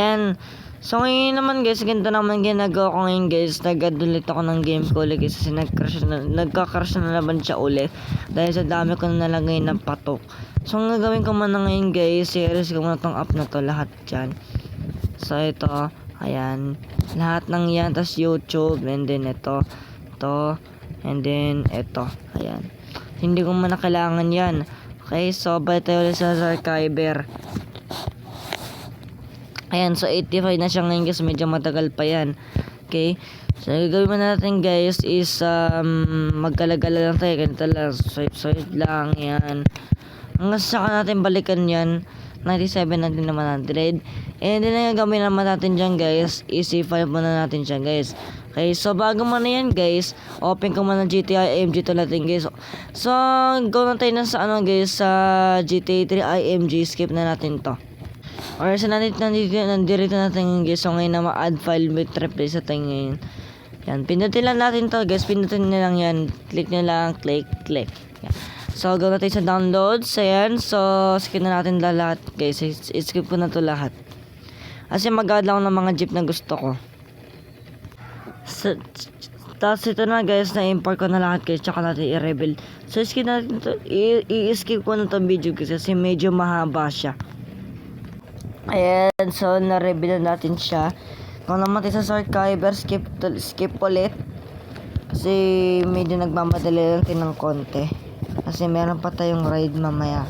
Ayan. So ngayon naman guys, ganito naman ginagawa ko ngayon guys. Nag-add ulit ako ng game ko ulit guys kasi nag-crash na, nagka-crash na naman siya ulit. Dahil sa dami ko na nalagay ng patok. So ang gagawin ko muna ngayon guys, series ko muna tong app na to lahat dyan. So ito, ayan. Lahat ng yan, tas YouTube, and then ito, ito, and then ito, ayan. Hindi ko muna kailangan yan. Okay, so balik tayo ulit sa Archiver. Ayan, so 85 na siya ngayon guys, medyo matagal pa yan. Okay? So, gagawin muna natin guys is um, magkalagala lang tayo, ganito lang, swipe swipe lang, yan. Hanggang saka natin balikan yan, 97 natin na 100. And then, ang gagawin naman natin dyan guys, easy file muna natin siya guys. Okay, so bago mo na yan guys, open ko muna GTA IMG to natin guys. So, go na tayo na sa ano guys, sa GTA 3 IMG, skip na natin to. Or sa nandito, nandito, nandito natin guys. So ngayon na ma-add file with replace sa tayo ngayon. Yan, pindutin lang natin to guys. Pindutin nyo lang yan. Click nyo lang, click, click. Yan. So, go natin sa downloads. Ayan. So, skip na natin la- lahat guys. I-skip ko na to lahat. Kasi mag-add lang ng mga jeep na gusto ko. So, tapos ito na guys, na-import ko na lahat guys. Tsaka natin i-rebuild. So, skip natin to. I-skip ko na to video guys. Kasi medyo mahaba siya. Ayan, so na-reveal na natin siya. Kung naman tayo sa archiver, skip, skip ulit. Kasi medyo nagmamadali lang tayo ng konti. Kasi meron pa tayong ride mamaya.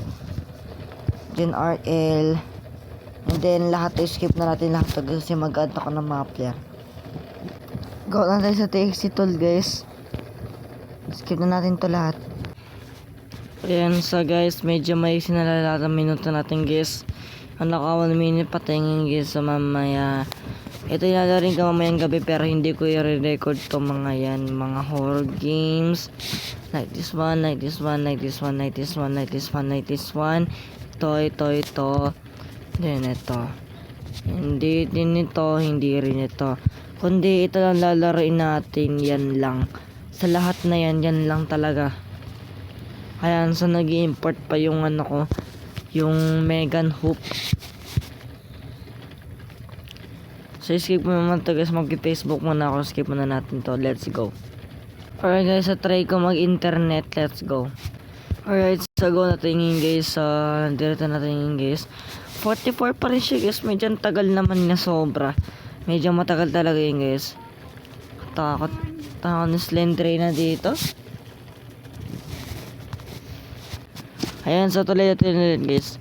Then RL. And then lahat tayo skip na natin lahat kasi mag-add ako ng mga player. Go na tayo sa TXT tool guys. Skip na natin to lahat. Ayan, so guys, medyo may sinalala ng minuto natin guys. Ang 1 minute pa tingin guys so mamaya. Ito rin ko mamayang gabi pero hindi ko i-record to mga yan. Mga horror games. Like this one, like this one, like this one, like this one, like this one, like this one. Ito, ito, ito. Then ito. Hindi din ito, hindi rin ito. Kundi ito lang lalaroin natin, yan lang. Sa lahat na yan, yan lang talaga. Ayan, so nag import pa yung ano ko, yung Megan Hoop. So, skip mo naman to guys, mag-Facebook muna ako, skip muna natin to, let's go. Alright guys, so try ko mag-internet, let's go. Alright, so go natin yun guys, so, nandito natin yun guys. 44 pa rin siya guys, medyo tagal naman niya sobra. Medyo matagal talaga yun guys. Takot, takot ni Slendray na dito. Ayan, so tuloy natin ulit guys.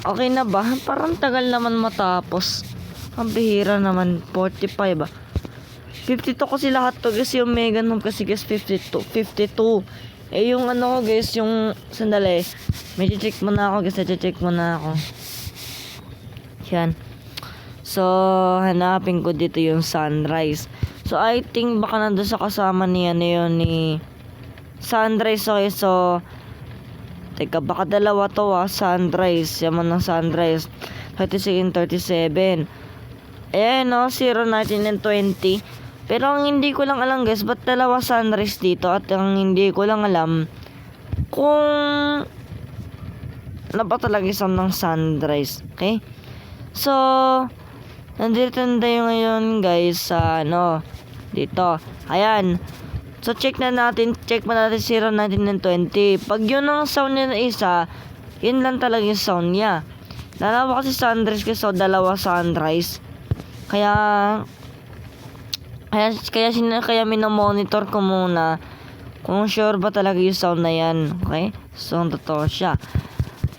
Okay na ba? Parang tagal naman matapos. Ang bihira naman, 45 ba? 52 kasi lahat to guys, yung Megan Home kasi guys 52, 52. Eh yung ano guys, yung sandali. Medyo check muna ako guys, check muna ako. Yan. So, hanapin ko dito yung sunrise. So, I think baka nandun sa kasama niya na yun ni sunrise. Okay, so, Teka, baka dalawa to ah. Sunrise. Yaman ng sunrise. 36 and 37. Ayan no, 0, 19 and 20. Pero ang hindi ko lang alam guys, ba't dalawa sunrise dito? At ang hindi ko lang alam, kung ano ba talaga isang ng sunrise. Okay? So, nandito na tayo ngayon guys sa ano, dito. Ayan. So, check na natin, check mo natin 0, 19, and 20. Pag yun ang sound niya na isa, yun lang talaga yung sound niya. Dalawa kasi sunrise kasi so dalawa sunrise. Kaya, kaya, kaya, sina, kaya minomonitor ko muna kung sure ba talaga yung sound na yan. Okay? So, totoo siya.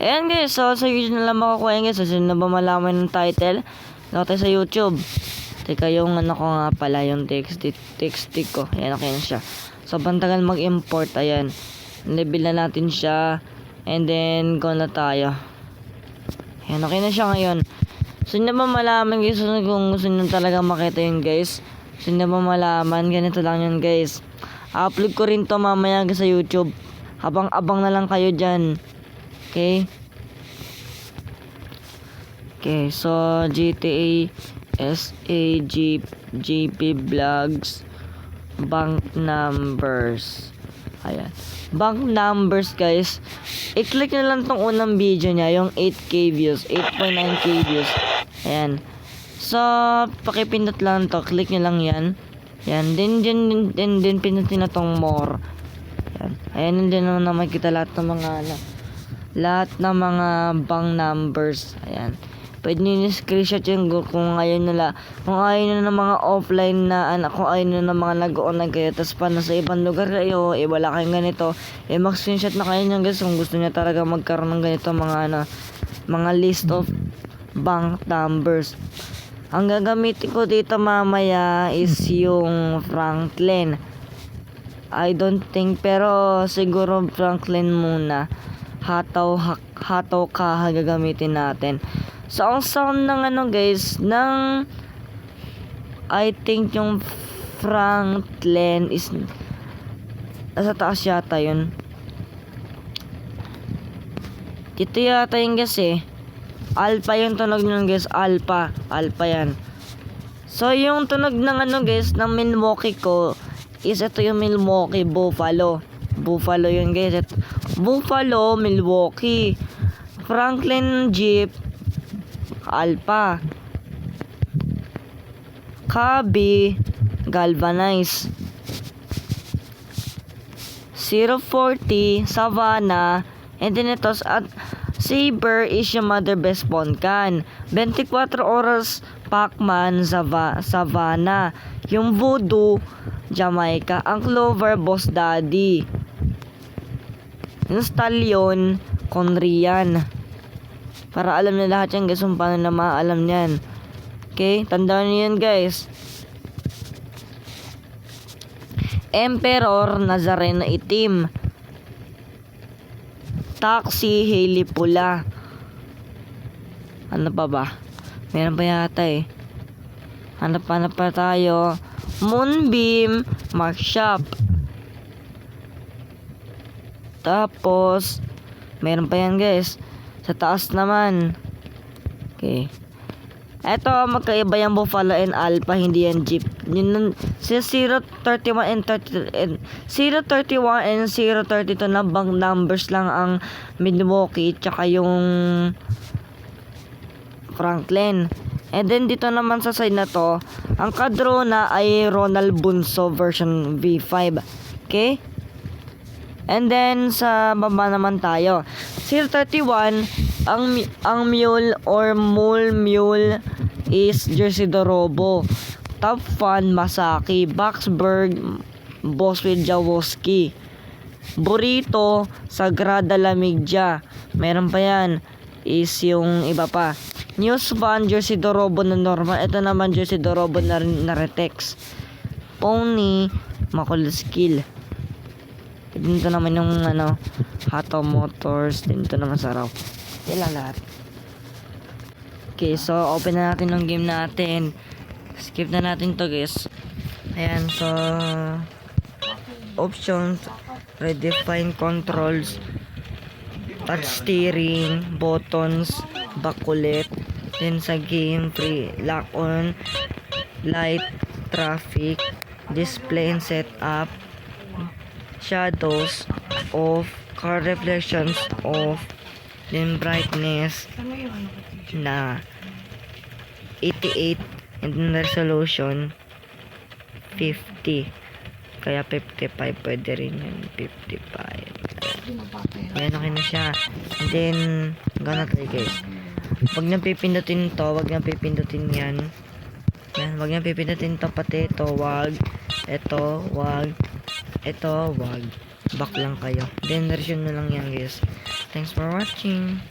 Ayan guys, so sa YouTube na lang makukuha yan guys. So, sino ba malaman ng title? Tayo sa YouTube. Teka, yung ano ko nga pala, yung text, text ko. Ayan, na siya. So, bantagal mag-import. Ayan. Level na natin siya. And then, go na tayo. Ayan, okay na siya ngayon. So, nyo ba malaman guys, kung gusto nyo talaga makita yun guys. So, nyo ba malaman, ganito lang yun guys. upload ko rin to mamaya sa YouTube. Habang-abang na lang kayo dyan. Okay? Okay, so GTA SAG GP Vlogs Bank Numbers. Ayan. Bank numbers guys. I-click na lang tong unang video niya, yung 8k views, 8.9k views. Ayan. So, pakipindot lang to. Click nyo lang yan. Yan. Then, din, din, din, din pindutin na tong more. Yan. Ayan, din naman na makikita lahat ng mga, ano, lahat ng mga bank numbers. Ayan. Pwede nyo screenshot yung gu- kung ayaw nila, kung ayaw nyo ng mga offline na, ano, kung ayaw nyo ng mga nag-online kayo, tapos pa nasa ibang lugar kayo, eh wala kayong ganito, eh mag-screenshot na kayo nyo guys kung gusto nyo talaga magkaroon ng ganito mga, ano, mga list of bank numbers. Ang gagamitin ko dito mamaya is yung Franklin. I don't think pero siguro Franklin muna. Hataw hak, hataw ka gagamitin natin. So ang sound ng ano guys ng I think yung Franklin is nasa taas yata yun. Dito yata yung guys eh. Alpha yung tunog nun guys. Alpha. Alpha yan. So yung tunog ng ano guys ng Milwaukee ko is ito yung Milwaukee Buffalo. Buffalo yun guys. Ito, Buffalo, Milwaukee. Franklin Jeep Alpha. Kabi. Galvanize. 040 Savannah. And then ito at Saber is yung mother best Poncan 24 oras Pacman Sava, Savannah. Yung Voodoo Jamaica. Ang Clover Boss Daddy. Stallion Conrian para alam na lahat yan guys kung paano na maalam yan okay tandaan niyo yan guys Emperor Nazareno Itim. Taxi Haley Pula. Ano pa ba? Meron pa yata eh. Hanap-hanap pa tayo. Moonbeam Mark Shop. Tapos, meron pa yan guys. Sa taas naman. Okay. Eto, magkaiba yung Buffalo and Alpha, hindi yan Jeep. Yun, si 031 and 30, and 031 and 032 na bank numbers lang ang Milwaukee, tsaka yung Franklin. And then dito naman sa side na to, ang kadrona ay Ronald Bunso version V5. Okay? And then sa baba naman tayo. 031 ang mi- ang mule or mule mule is Jersey Dorobo. Top Fan Masaki, Boxberg Boswell Jawoski. Burrito Sagrada Lamigja. Meron pa yan is yung iba pa. News Van Jersey Dorobo na normal. Ito naman Jersey Dorobo na, na Retex. Pony Makulit Skill. Dito naman yung ano, Hato Motors. Dito naman sa Raw. Sila lahat. Okay, so open na natin yung game natin. Skip na natin to guys. Ayan, so options, redefine controls, touch steering, buttons, bakulit, then sa game, free, lock on, light, traffic, display and setup, shadows, off, car reflections, off, then brightness, na 88 and then resolution 50 kaya 55 pwede rin yun 55 ayan okay na siya. And then gonna try guys. Wag nang pipindutin to wag nang pipindutin yan. Yan wag nang pipindutin to pati ito wag. Ito wag ito wag. Back lang kayo. Then version na lang yan guys. Thanks for watching